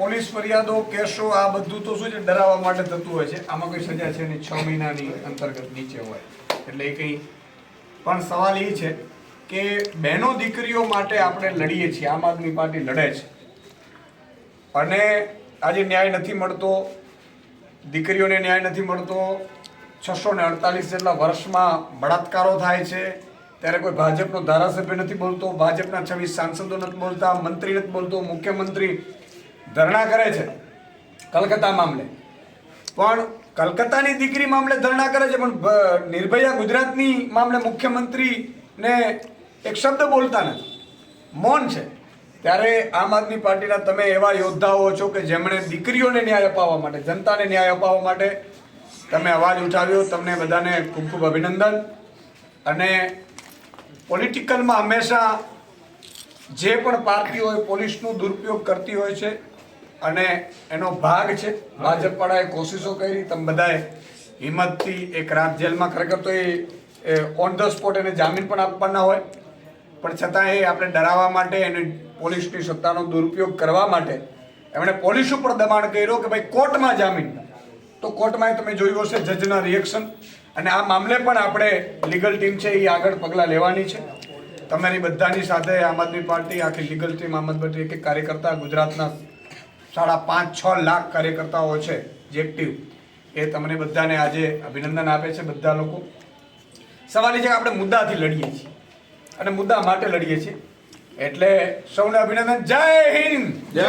Police ફરિયાદો, કેસો, આ બધું તો શું છે, ડરાવવા માટે થતું હોય છે. આમાં કોઈ સજા છે નહીં. છ મહિનાની અંતર્ગત નીચે હોય. એટલે એ કંઈ પણ સવાલ એ છે કે બહેનો દીકરીઓ માટે આપણે લડીએ છીએ. આમ આદમી પાર્ટી લડે છે. અને આજે ન્યાય નથી મળતો. દીકરીઓને ન્યાય નથી મળતો. છસો ને અડતાલીસ જેટલા વર્ષમાં બળાત્કારો થાય છે. ત્યારે કોઈ ભાજપનો ધારાસભ્ય નથી બોલતો. ભાજપના છવ્વીસ સાંસદો નથી બોલતા. મંત્રી નથી બોલતો. મુખ્યમંત્રી ધરણા કરે છે. કલકત્તા મામલે. પણ કલકત્તાની દીકરી મામલે ધરણા કરે છે પણ નિર્ભયા ગુજરાતની મામલે મુખ્યમંત્રીને એક શબ્દ બોલતા નથી. મૌન છે. ત્યારે આમ આદમી પાર્ટીના તમે એવા યોદ્ધાઓ છો કે જેમણે દીકરીઓને ન્યાય અપાવવા માટે જનતાને ન્યાય અપાવવા માટે તમે અવાજ ઉઠાવ્યો. તમને બધાને ખૂબ ખૂબ અભિનંદન. અને પોલિટિકલમાં હંમેશા જે પણ પાર્ટી હોય પોલીસનું દુરુપયોગ કરતી હોય છે અને એનો ભાગ છે. ભાજપવાળાએ કોશિશો કરી, તમે બધાએ હિંમતથી એક રાત જેલમાં ખરેખર તો એ ઓન ધ સ્પોટ એને જામીન પણ આપવાના હોય. પણ છતાં એ આપણે ડરાવવા માટે એને પોલીસની સત્તાનો દુરુપયોગ કરવા માટે એમણે પોલીસ ઉપર દબાણ કર્યું કે ભાઈ કોર્ટમાં જામીન. તો કોર્ટમાં તમે જોયું હશે જજના રિએક્શન અને આ મામલે પણ આપણે લીગલ ટીમ છે એ આગળ પગલાં લેવાની છે. તમારી બધાની સાથે આમ આદમી પાર્ટી, આખી લીગલ ટીમ આમ આદમી એક એક કાર્યકર્તા ગુજરાતના સાડા પાંચ છ લાખ કાર્યકર્તાઓ છે જે એક્ટિવ એ તમને બધાને આજે અભિનંદન આપે છે બધા લોકો. સવાલ એ છે કે આપણે મુદ્દાથી લડીએ છીએ. અને મુદ્દા માટે લડીએ છીએ. એટલે સૌને અભિનંદન. જય હિન્દ! જય